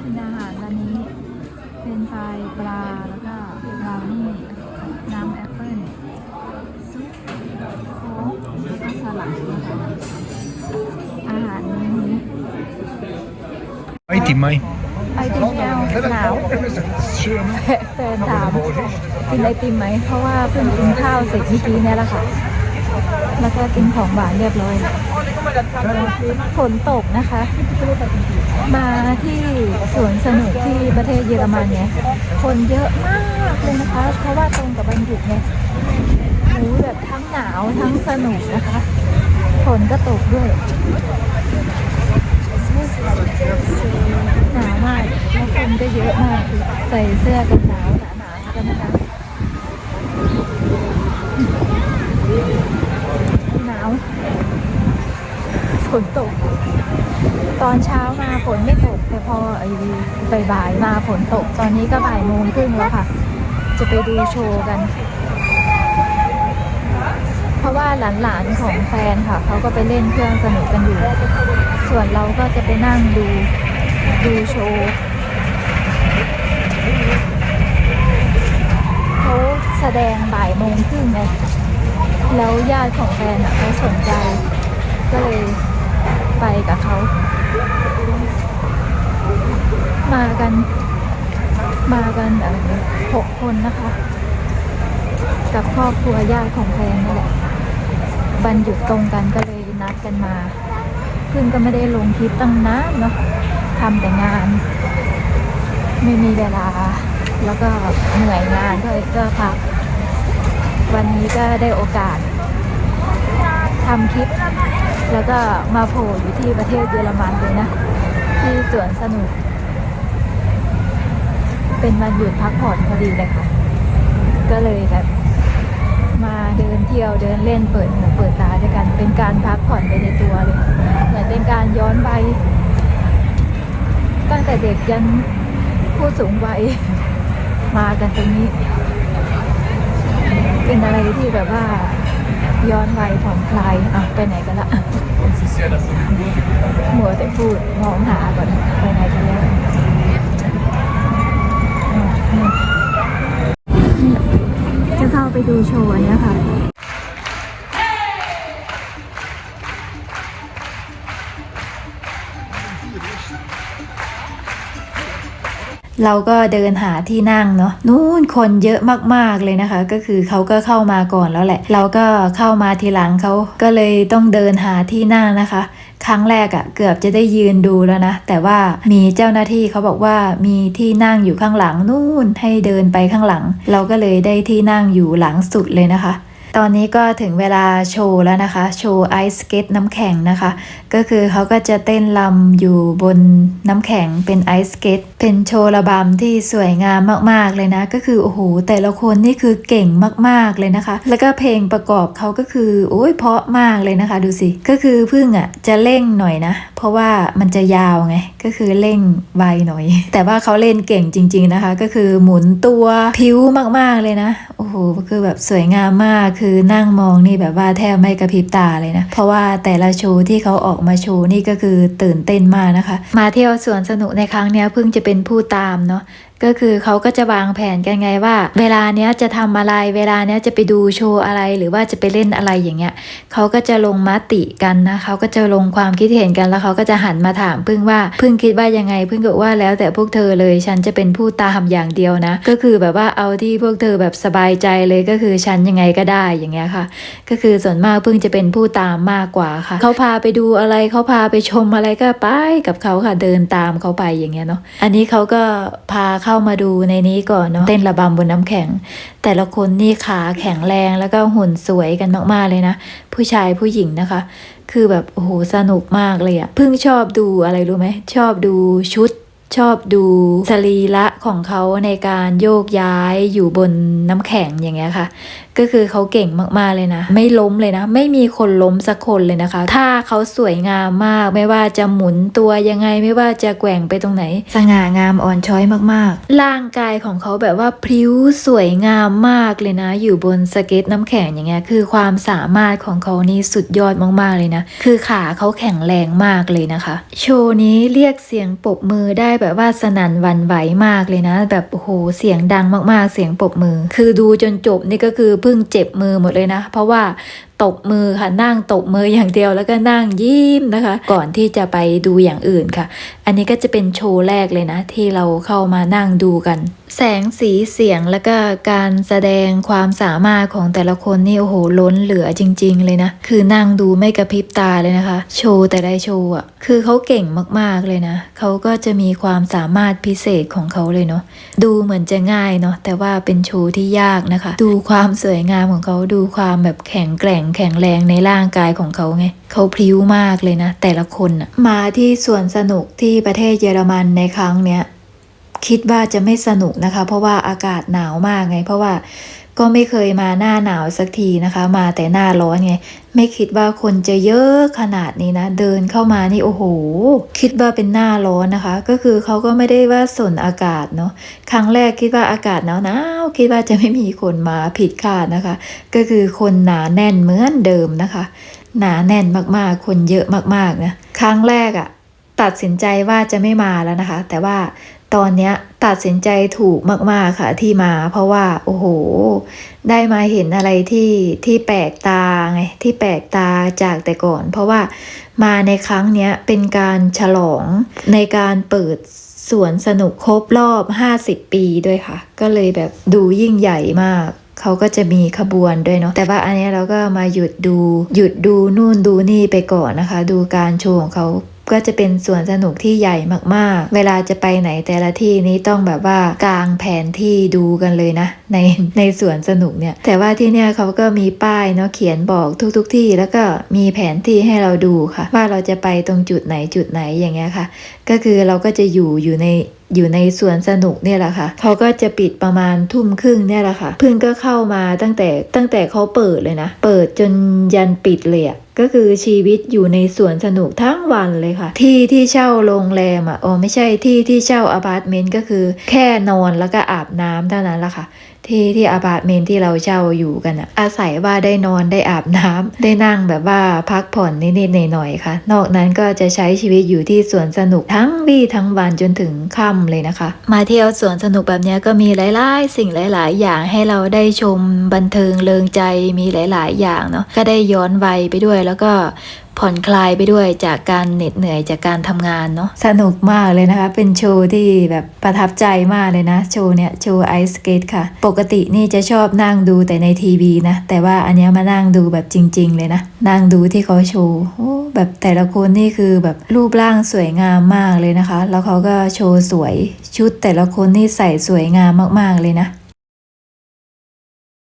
กินอาหารวันนี้เป็นไฟรายปลาแล้วก็บราวนี่น้ำแอปเปิ้ลซุปโค้กแล้วก็สลัดนะคะอาหารมื้อนี้ไอติมไหมไอติมแก้วหนาว Schön. แฟนถามกินไอติมไหมเพราะว่าเพิ่งกินข้าวเสร็จเมื่อกี้เนี่ยแหละค่ะ แล้วก็กินของหวานเรียบร้อยแล้วฝนตกนะคะ มาที่สวนสนุกที่ประเทศเยอรมันเนี่ยคนเยอะมากเลยนะคะ เพราะว่าตรงกับวันหยุดเนี่ยโอ้แบบทั้งหนาวทั้งสนุกนะคะฝนก็ตกด้วยหนาวมากแล้วคนก็เยอะมากใส่เสื้อกันหนาวหนาๆกันนะคะหนาวฝนตก ตอนเช้ามาฝนไม่ตก แต่พอไอ้บ่ายๆมาฝนตก ตอนนี้ก็บ่ายโมงครึ่งแล้วค่ะ จะไปดูโชว์กัน เพราะว่าหลานๆของแฟนค่ะ เขาก็ไปเล่นเครื่องสนุกกันอยู่ ส่วนเราก็จะไปนั่งดูดูโชว์เขาแสดงบ่ายโมงครึ่งไงแล้วญาติของแฟนอะเขาสนใจ ก็เลยไปกับเขา มากัน มากันเอ่อหกคนนะคะ กับครอบครัวญาติของแฟนนี่แหละบันหยุดตรงกันก็เลยนัดกันมาเพิ่งก็ไม่ได้ลงคลิปตั้งนานเนาะทำแต่งาน ไม่มีเวลา แล้วก็เหนื่อยงานด้วยก็พักวันนี้ก็ได้โอกาสทำคลิป แล้วก็มาโผล่อยู่ที่ประเทศเยอรมันเลยนะ ที่สวนสนุก เป็นวันหยุดพักผ่อนพอดีเลยค่ะ ก็เลยแบบมาเดินเที่ยวเดินเล่นเปิดหูเปิดตาด้วยกัน เป็นการพักผ่อนไปในตัวเลย เหมือนเป็นการย้อนไปตั้งแต่เด็กยันผู้สูงวัยมากันตรงนี้ เป็นอะไรที่แบบว่า ย้อนวัยผ่อนคลายอะไปไหนกันละหัวแต่พูดมองหาก่อนไปไหนกันแล้วจะเข้าไปดูโชว์นเนี้ยค่ะ เราก็เดินหาที่นั่งเนาะนู่นคนเยอะมากๆเลยนะคะ ก็คือเขาก็เข้ามาก่อนแล้วแหละ เราก็เข้ามาทีหลังเขาก็เลยต้องเดินหาที่นั่งนะคะ ครั้งแรกอะ่ะเกือบจะได้ยืนดูแล้วนะแต่ว่ามีเจ้าหน้าที่เขาบอกว่ามีที่นั่งอยู่ข้างหลังนู่นให้เดินไปข้างหลัง เราก็เลยได้ที่นั่งอยู่หลังสุดเลยนะคะ ตอนนี้ก็ถึงเวลาโชว์แล้วนะคะ โชว์ไอซ์สเก็ตน้ำแข็งนะคะ ก็คือเขาก็จะเต้นลำอยู่บนน้ำแข็งเป็นไอซ์สเก็ตเป็นโชว์ระบำที่สวยงามมากๆเลยนะ ก็คือโอ้โหแต่ละคนนี่คือเก่งมากๆเลยนะคะ แล้วก็เพลงประกอบเขาก็คือโอ้ยเพราะมากเลยนะคะ ดูสิก็คือพึ่งอะจะเร่งหน่อยนะ เพราะว่ามันจะยาวไงก็คือเร่งไวหน่อย แต่ว่าเขาเล่นเก่งจริง ๆนะคะ ก็คือหมุนตัวพิ้วมากๆเลยนะโอ้โหคือแบบสวยงามมากคืือนั่งมองนี่แบบว่าแทบไม่กระพริบตาเลยนะ เพราะว่าแต่ละโชว์ที่เขาออกมาโชว์นี่ก็คือตื่นเต้นมากนะคะ มาเที่ยวสวนสนุกในครั้งนี้เพิ่งจะเป็นผู้ตามเนาะก็คือเขาก็จะวางแผนกันไงว่า เวลาเนี้ยจะทำอะไร เวลาเนี้ยจะไปดูโชว์อะไรหรือว่าจะไปเล่นอะไรอย่างเงี้ยเขาก็จะลงมติกันนะเขาก็จะลงความคิดเห็นกันแล้วเขาก็จะหันมาถามพึ่งว่าพึ่งคิดว่ายังไงพึ่งก็ว่าแล้วแต่พวกเธอเลยฉันจะเป็นผู้ตามอย่างเดียวนะ ก็คือแบบว่าเอาที่พวกเธอแบบสบายใจเลยก็คือฉันยังไงก็ได้อย่างเงี้ยค่ะ ก็คือส่วนมากพึ่งจะเป็นผู้ตามมากกว่าค่ะเขาพาไปดูอะไรเขาพาไปชมอะไรก็ไปกับเขาค่ะเดินตามเขาไปอย่างเงี้ยเนาะอันนี้เขาก็พาเข้ามาดูในนี้ก่อนเนาะเต้นระบำบนน้ำแข็ง แต่ละคนนี่ขาแข็งแรงแล้วก็หุ่นสวยกันมากๆเลยนะ ผู้ชายผู้หญิงนะคะ คือแบบโอ้โหสนุกมากเลยอะเพิ่งชอบดูอะไรรู้ไหมชอบดูชุด ชอบดูสรีระของเขาในการโยกย้ายอยู่บนน้ำแข็งอย่างเงี้ยค่ะ ก็คือเขาเก่งมากๆเลยนะ ไม่ล้มเลยนะ ไม่มีคนล้มสักคนเลยนะคะ ถ้าเขาสวยงามมาก ไม่ว่าจะหมุนตัวยังไงไม่ว่าจะแกว่งไปตรงไหน สง่างามอ่อนช้อยมากๆ ร่างกายของเขาแบบว่าพริ้วสวยงามมากเลยนะ อยู่บนสเก็ตน้ำแข็งอย่างเงี้ยคือความสามารถของเขานี่สุดยอดมากๆเลยนะ คือขาเขาแข็งแรงมากเลยนะคะ โชว์นี้เรียกเสียงปรบมือได้แบบว่าสนั่นวันไหวมากเลยนะ แบบโอ้โหเสียงดังมากๆ เสียงปรบมือ คือดูจนจบนี่ก็คือเพิ่งเจ็บมือหมดเลยนะ เพราะว่า ตบมือค่ะนั่งตบมืออย่างเดียวแล้วก็นั่งยิ้มนะคะ ก่อนที่จะไปดูอย่างอื่นค่ะ อันนี้ก็จะเป็นโชว์แรกเลยนะ ที่เราเข้ามานั่งดูกัน แสงสีเสียงแล้วก็การแสดงความสามารถของแต่ละคนนี่โอ้โหล้นเหลือจริง ๆ เลยนะ คือนั่งดูไม่กระพริบตาเลยนะคะ โชว์แต่ละโชว์อะคือเขาเก่งมากๆเลยนะเขาก็จะมีความสามารถพิเศษของเขาเลยเนาะดูเหมือนจะง่ายเนาะแต่ว่าเป็นโชว์ที่ยากนะคะ ดูความสวยงามของเขาดูความแบบแข็งแกร่งแข็งแรงในร่างกายของเขาไงเขาพริ้วมากเลยนะ แต่ละคนอะมาที่สวนสนุกที่ประเทศเยอรมันในครั้งเนี้ยคิดว่าจะไม่สนุกนะคะ เพราะว่าอากาศหนาวมากไง เพราะว่า ก็ไม่เคยมาหน้าหนาวสักทีนะคะ มาแต่หน้าร้อนไง ไม่คิดว่าคนจะเยอะขนาดนี้นะ เดินเข้ามานี่โอ้โห คิดว่าเป็นหน้าร้อนนะคะ ก็คือเขาก็ไม่ได้ว่าสนอากาศเนาะครั้งแรกคิดว่าอากาศหนาวหนาวคิดว่าจะไม่มีคนมาผิดคาดนะคะ ก็คือคนหนาแน่นเหมือนเดิมนะคะ หนาแน่นมากๆ คนเยอะมากๆนะครั้งแรกอะตัดสินใจว่าจะไม่มาแล้วนะคะ แต่ว่า ตอนเนี้ยตัดสินใจถูกมาก ๆ ค่ะที่มา เพราะว่าโอ้โห ได้มาเห็นอะไรที่ที่แปลกตาไงที่แปลกตาจากแต่ก่อน เพราะว่ามาในครั้งเนี้ยเป็นการฉลองในการเปิดสวนสนุกครบรอบ 50 ปีด้วยค่ะ ก็เลยแบบดูยิ่งใหญ่มากเขาก็จะมีขบวนด้วยเนาะแต่ว่าอันนี้เราก็มาหยุดดู หยุดดูนู่นดูนี่ไปก่อนนะคะ ดูการโชว์ของเขา ก็จะเป็นสวนสนุกที่ใหญ่มากๆ เวลาจะไปไหนแต่ละที่นี้ต้องแบบว่ากางแผนที่ดูกันเลยนะ ในในสวนสนุกเนี่ย แต่ว่าที่เนี่ยเขาก็มีป้ายเนาะเขียนบอกทุกๆทที่ แล้วก็มีแผนที่ให้เราดูค่ะ ว่าเราจะไปตรงจุดไหนจุดไหนอย่างเงี้ยค่ะก็คือเราก็จะอยู่อยู่ในอยู่ในสวนสนุกเนี่ยแหละค่ะเขาก็จะปิดประมาณทุ่มครึ่งเนี่ยแหละค่ะเพิ่งก็เข้ามาตั้งแต่ตั้งแต่เขาเปิดเลยนะ เปิดจนยันปิดเลยอะก็คือชีวิตอยู่ในสวนสนุกทั้งวันเลยค่ะ ที่ที่เช่าโรงแรมอะอ๋อไม่ใช่ที่ที่เช่าอพาร์ตเมนต์ก็คือแค่นอนแล้วก็อาบน้ำเท่านั้นละค่ะ ที่ที่อพาร์ตเมนที่เราเช่าอยู่กันอะอาศัยว่าได้นอนได้อาบน้ำได้นั่งแบบว่าพักผ่อนนิดๆหน่อยๆค่ะ นอกนั้นก็จะใช้ชีวิตอยู่ที่สวนสนุกทั้งวี่ทั้งวันจนถึงค่ำเลยนะคะ มาเที่ยวสวนสนุกแบบนี้ก็มีหลาย ๆ สิ่งหลาย ๆ อย่างให้เราได้ชมบันเทิงเลิงใจมีหลาย ๆ อย่างเนาะก็ได้ย้อนวัยไปด้วยแล้วก็ ผ่อนคลายไปด้วยจากการเหน็ดเหนื่อยจากการทำงานเนาะสนุกมากเลยนะคะ เป็นโชว์ที่แบบประทับใจมากเลยนะ โชว์เนี่ยโชว์ไอสเกตค่ะ ปกตินี่จะชอบนั่งดูแต่ในทีวีนะ แต่ว่าอันเนี้ยมานั่งดูแบบจริง ๆ เลยนะ นั่งดูที่เขาโชว์แบบแต่ละคนนี่คือแบบรูปร่างสวยงามมากเลยนะคะ แล้วเขาก็โชว์สวยชุดแต่ละคนนี่ใส่สวยงามมากๆเลยนะ